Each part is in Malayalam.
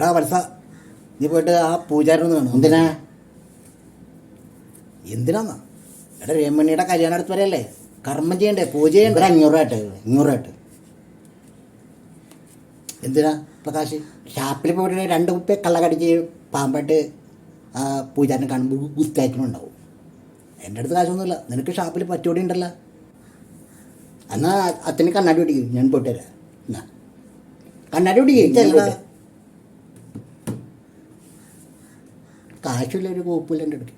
എടാ വത്സ നീ പോയിട്ട് ആ പൂജാരനൊന്ന് കാണും എന്തിനാ? എന്തിനാന്നാ? എടാ രമണിയുടെ കല്യാണം അടുത്ത് വരെയല്ലേ കർമ്മം ചെയ്യണ്ടേ? പൂജ ചെയ്യണ്ടേ? അഞ്ഞൂറായിട്ട് അഞ്ഞൂറായിട്ട് എന്തിനാ പ്രകാശ്? ഷാപ്പിൽ പോയിട്ട് രണ്ട് കുപ്പി കള്ളക്കടിച്ച് പാമ്പായിട്ട് ആ പൂജാരനെ കാണുമ്പോൾ ഉത്തേറ്റനുണ്ടാവും എന്റെ അടുത്ത് കാശൊന്നുമില്ല. നിനക്ക് ഷാപ്പിൽ പറ്റോടി ഉണ്ടല്ലോ. എന്നാൽ അച്ഛന് കണ്ണാടി പിടിക്കും ഞാൻ പോയിട്ട് തരാം എന്നാ. കണ്ണാടി പിടിക്കും കാശില്ല ഒരു കോപ്പില്ല എന്റെ അടുത്ത്.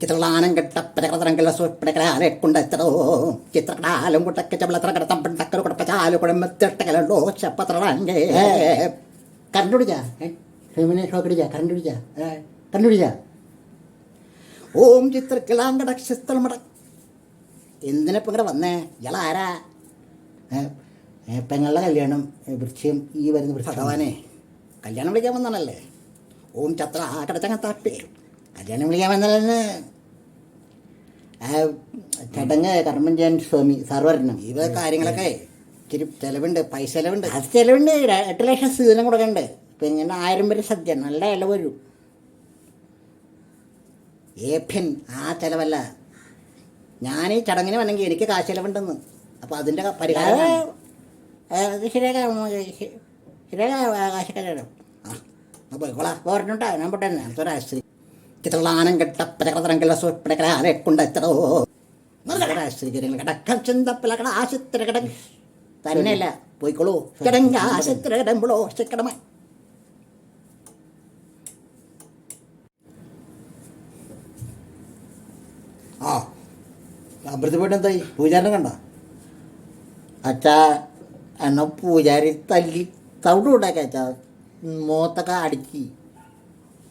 ചിത്രളാനം കെട്ട പരകടതരങ്കല സുപ്പടകലാലെ കൊണ്ടെത്തടോ ചിത്രകടാലും കുട്ടക്ക ചവളത്ര കടത്തം പണ്ടക്കരു കുടപ്പച്ചാൽ കുടമ്പത്തിട്ടകലോ ചപ്പത്രളാങ്കേ കറണ്ട് പിടിച്ചാ ഫെമിനെ ഷോക്ക് അടിച്ചാ കറണ്ട് പിടിച്ചാ കറണ്ട് പിടിച്ചാ ഓം ചിത്രക്കിളാങ്കടക്ഷസ്ഥലമട എന്തിനപ്പം ഇങ്ങടെ വന്നേ? ഇയാളാരാ? പെങ്ങളുടെ കല്യാണം വൃക്ഷം ഈ വരുന്ന. ഭഗവാനെ കല്യാണം വിളിക്കാൻ വന്നാണല്ലേ ഓം ചത്ര ആ കടച്ചങ്ങ താപ്പേ. കല്യാണം വിളിക്കാൻ വന്നാലെന്ന് ചടങ്ങ് ചെയ്യാൻ സ്വാമി സർവരണം ഇത് കാര്യങ്ങളൊക്കെ ഇച്ചിരി ചിലവുണ്ട് പൈസ ചിലവുണ്ട്. അത് ചിലവുണ്ട് എട്ട് ലക്ഷം സീതനം കൊടുക്കണ്ട്? ഇപ്പം ഇങ്ങനെ ആയിരം പേര് സദ്യ നല്ല ഇല വരും. ഏഭ്യൻ ആ ചിലവല്ല. ഞാൻ ഈ ചടങ്ങിന് വന്നെങ്കിൽ എനിക്ക് കാശ് ചിലവുണ്ടെന്ന്. അപ്പോൾ അതിന്റെ പരിഹാരം അത് ശരിയാക്കാം ശരിയാക്കാം ആകാശക്കാരാണ് അപ്പോൾ ആ പോയിക്കോളാം. പോരണുണ്ടാ ഞാൻ പൊട്ടെ അടുത്തൊരാശ്രീ ചിത്രളാനം കെട്ട കൊണ്ടെത്തടോ തന്നെയല്ല പോയിക്കോളൂ. കിടമ്പളോ കടമ ആ അമ്പലത്തിൽ പോയിട്ട് എന്തായി? പൂജാരനെ കണ്ട? അച്ഛാ എന്നെ പൂജാരി തല്ലി തവിട് ഉണ്ടാക്കി അച്ഛാ മോത്തൊക്കെ അടിച്ച്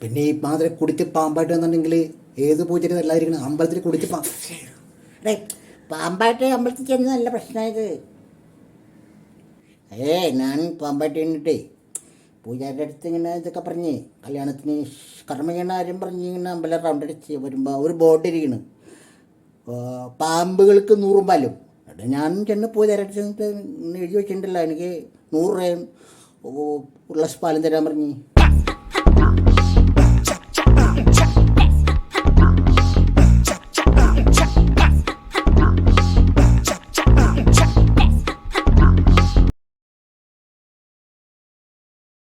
പിന്നെ ഈ മാതിരി കുടിച്ച് പാമ്പായിട്ട് വന്നിട്ടുണ്ടെങ്കിൽ ഏത് പൂജാരി നല്ലതായിരിക്കണം അമ്പലത്തിൽ കുടിച്ച് പാ പാമ്പായിട്ട് അമ്പലത്തിൽ ചെന്ന് നല്ല പ്രശ്നമായത് ഏ ഞാൻ പാമ്പായിട്ട് കഴിഞ്ഞിട്ടേ പൂജാരിയുടെ അടുത്ത് ഇങ്ങനെ ഇതൊക്കെ പറഞ്ഞ് കല്യാണത്തിന് കർമ്മ ചെയ്യണ ആരും പറഞ്ഞ് ഇങ്ങനെ അമ്പലം റൗണ്ട് അടിച്ച് വരുമ്പോൾ ഒരു ബോർഡ് പാമ്പുകൾക്ക് നൂറും പാലും. എന്നിട്ട് ഞാൻ ചെന്ന് പോയി അടുത്ത് ചെന്നിട്ട് എഴുതി വെച്ചിട്ടുണ്ടല്ലോ. എനിക്ക് നൂറ് രൂപയും ഉള്ള പാലും തരാൻ പറഞ്ഞ്.